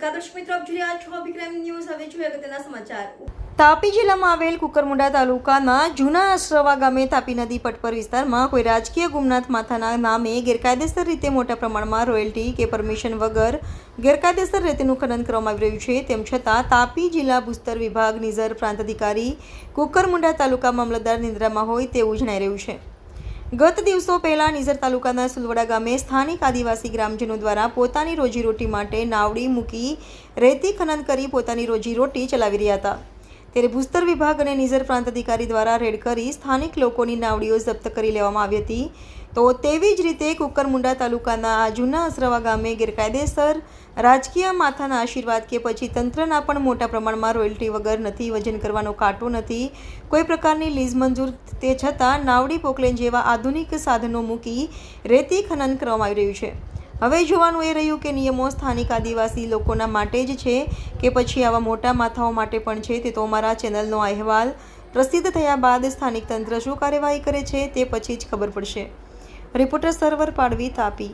નમસ્કાર દર્શક મિત્રો, આપ જોઈ રહ્યા છો અભિક્રમ ન્યૂઝ. હવે જોઈએ અગત્યના સમાચાર. તાપી જિલ્લામાં આવેલ કુકરમુંડા તાલુકાના જૂના આશ્રવા ગામે તાપી નદી પટ પર વિસ્તારમાં કોઈ રાજકીય ગુમનાથ માથાના નામે ગેરકાયદેસર રીતે મોટા પ્રમાણમાં રોયલ્ટી કે પરમિશન વગર ગેરકાયદેસર રેતીનું ખનન કરવામાં આવી રહ્યું છે. તેમ છતાં તાપી જિલ્લા ભૂસ્તર વિભાગ નિઝર પ્રાંત અધિકારી કુકરમુંડા તાલુકા મામલતદાર નિંદ્રામાં હોય તેવું જણાઈ રહ્યું છે. ગત દિવસો પહેલા નિઝર તાલુકાના સુલવડા ગામે સ્થાનિક આદિવાસી ગ્રામજનો દ્વારા પોતાની રોજીરોટી માટે નાવડી મૂકી રેતી ખનન કરી પોતાની રોજીરોટી ચલાવી રહ્યા હતા. ત્યારે ભૂસ્તર વિભાગ અને નિઝર પ્રાંત અધિકારી દ્વારા રેડ કરી સ્થાનિક લોકોની નાવડીઓ જપ્ત કરી લેવામાં આવી હતી. તો તેવી જ રીતે કુકરમુંડા તાલુકાના આ જૂના અસરવા ગામે ગેરકાયદેસર રાજકીય માથાના આશીર્વાદ કે પછી તંત્રના પણ મોટા પ્રમાણમાં રોયલ્ટી વગર નથી, વજન કરવાનો કાંટો નથી, કોઈ પ્રકારની લીઝ મંજૂર તે છતાં નાવડી પોકલેન જેવા આધુનિક સાધનો મૂકી રેતી ખનન કરવામાં આવી રહ્યું છે. હવે જોવાનું એ રહ્યું કે નિયમો સ્થાનિક આદિવાસી લોકોના માટે જ છે કે પછી આવા મોટા માથાઓ માટે પણ છે તે તો અમારા ચેનલનો અહેવાલ પ્રસિદ્ધ થયા બાદ સ્થાનિક તંત્ર શું કાર્યવાહી કરે છે તે પછી જ ખબર પડશે. રિપોર્ટર સર્વર પાડવી તાપી